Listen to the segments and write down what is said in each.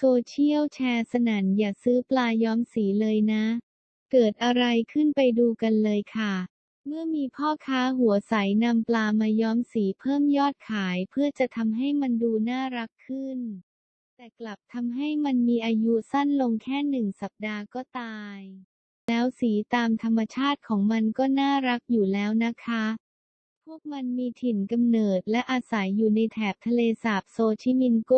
โซเชียลแชร์สนั่นอย่าซื้อปลาย้อมสีเลยนะ เกิดอะไรขึ้นไปดูกันเลยค่ะ เมื่อมีพ่อค้าหัวใสนำปลามาย้อมสีเพิ่มยอดขายเพื่อจะทำให้มันดูน่ารักขึ้น แต่กลับทำให้มันมีอายุสั้นลงแค่หนึ่งสัปดาห์ก็ตาย แล้วสีตามธรรมชาติของมันก็น่ารักอยู่แล้วนะคะ พวกมันมีถิ่นกำเนิดและอาศัยอยู่ในแถบทะเลสาบโซชิมินโก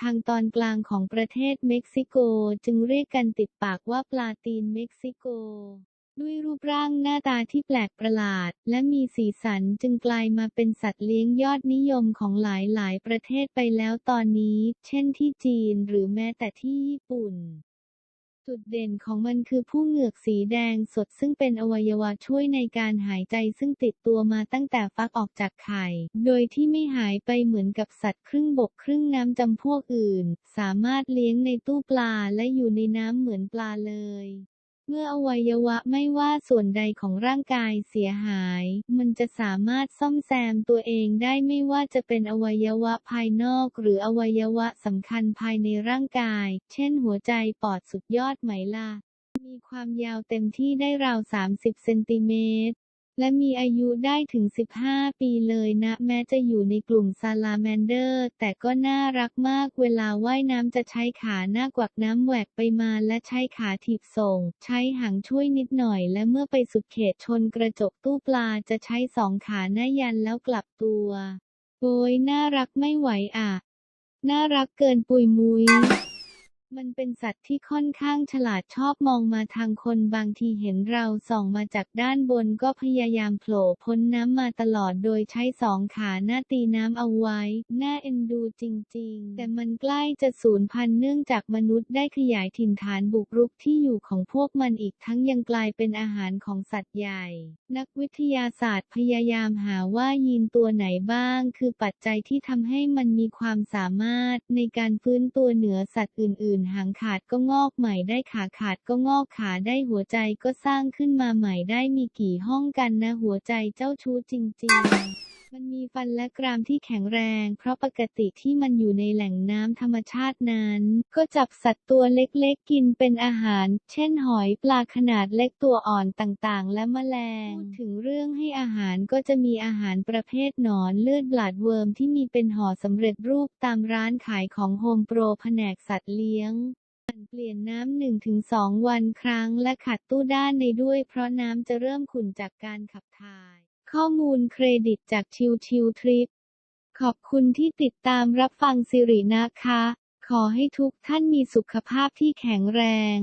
ทางตอนกลางของประเทศเม็กซิโก จึงเรียกกันติดปากว่าปลาตีนเม็กซิโก ด้วยรูปร่างหน้าตาที่แปลกประหลาด และมีสีสันจึงกลายมาเป็นสัตว์เลี้ยงยอดนิยมของหลายๆประเทศไปแล้วตอนนี้ เช่นที่จีนหรือแม้แต่ที่ญี่ปุ่น จุดเด่นของมันคือผู้เหงือกสีแดงสดซึ่งเป็นอวัยวะช่วยในการหายใจซึ่งติดตัวมาตั้งแต่ฟักออกจากไข่ โดยที่ไม่หายไปเหมือนกับสัตว์ครึ่งบกครึ่งน้ำจำพวกอื่น สามารถเลี้ยงในตู้ปลาและอยู่ในน้ำเหมือนปลาเลย เมื่ออวัยวะไม่ว่าส่วนใดของร่างกายเสียหาย มันจะสามารถซ่อมแซมตัวเองได้ไม่ว่าจะเป็นอวัยวะภายนอก หรืออวัยวะสำคัญภายในร่างกาย เช่นหัวใจปอดสุดยอดไหมล่ะ มีความยาวเต็มที่ได้ราว 30 เซนติเมตร และมีอายุได้ถึง 15 ปีเลยนะ แม้จะอยู่ในกลุ่มซาลาแมนเดอร์ แต่ก็น่ารักมากเวลาว่ายน้ำจะใช้ขาหน้ากวักน้ำแหวกไปมาและใช้ขาถีบส่ง ใช้หางช่วยนิดหน่อย และเมื่อไปสุดเขตชนกระจกตู้ปลาจะใช้สองขาหน้ายันแล้วกลับตัว โอยน่ารักไม่ไหวอะ น่ารักเกินปุยมุย มันเป็นสัตว์ที่ค่อนข้างฉลาดชอบมองมาทางคนบางทีเห็นเราส่องมาจากด้านบนก็พยายามโผล่พ้นน้ำมาตลอดโดยใช้สองขาหน้าตีน้ำเอาไว้น่าเอ็นดูจริงๆ แต่มันใกล้จะสูญพันธุ์เนื่องจากมนุษย์ได้ขยายถิ่นฐานบุกรุกที่อยู่ของพวกมันอีกทั้งยังกลายเป็นอาหารของสัตว์ใหญ่ นักวิทยาศาสตร์พยายามหาว่ายีนตัวไหนบ้าง คือปัจจัยที่ทำให้มันมีความสามารถในการฟื้นตัวเหนือสัตว์อื่นนหางขาดก็งอกใหม่ได้ขาขาดก็งอกขาได้หัวใจก็สร้างขึ้นมาใหม่ได้มีกี่ห้องกันนะหัวใจเจ้าชู้จริง ๆ มันมีฟันและกรามที่แข็งแรง เพราะปกติที่มันอยู่ในแหล่งน้ำธรรมชาตินั้น ก็จับสัตว์ตัวเล็กๆกินเป็นอาหาร เช่นหอยปลาขนาดเล็กตัวอ่อนต่างๆ และแมลงพูดถึงเรื่องให้อาหารก็จะมีอาหารประเภทหนอนเลือดบลาดเวิร์มที่มีเป็นห่อสำเร็จรูปตามร้านขายของโฮมโปรแผนกสัตว์เลี้ยงเปลี่ยนน้ำ 1-2 วันครั้งและขัดตู้ด้านในด้วยเพราะน้ำจะเริ่มขุ่นจากการขับถ่าย ข้อมูลเครดิตจากชิวชิวทริป ขอบคุณที่ติดตามรับฟังสิรินะคะ ขอให้ทุกท่านมีสุขภาพที่แข็งแรง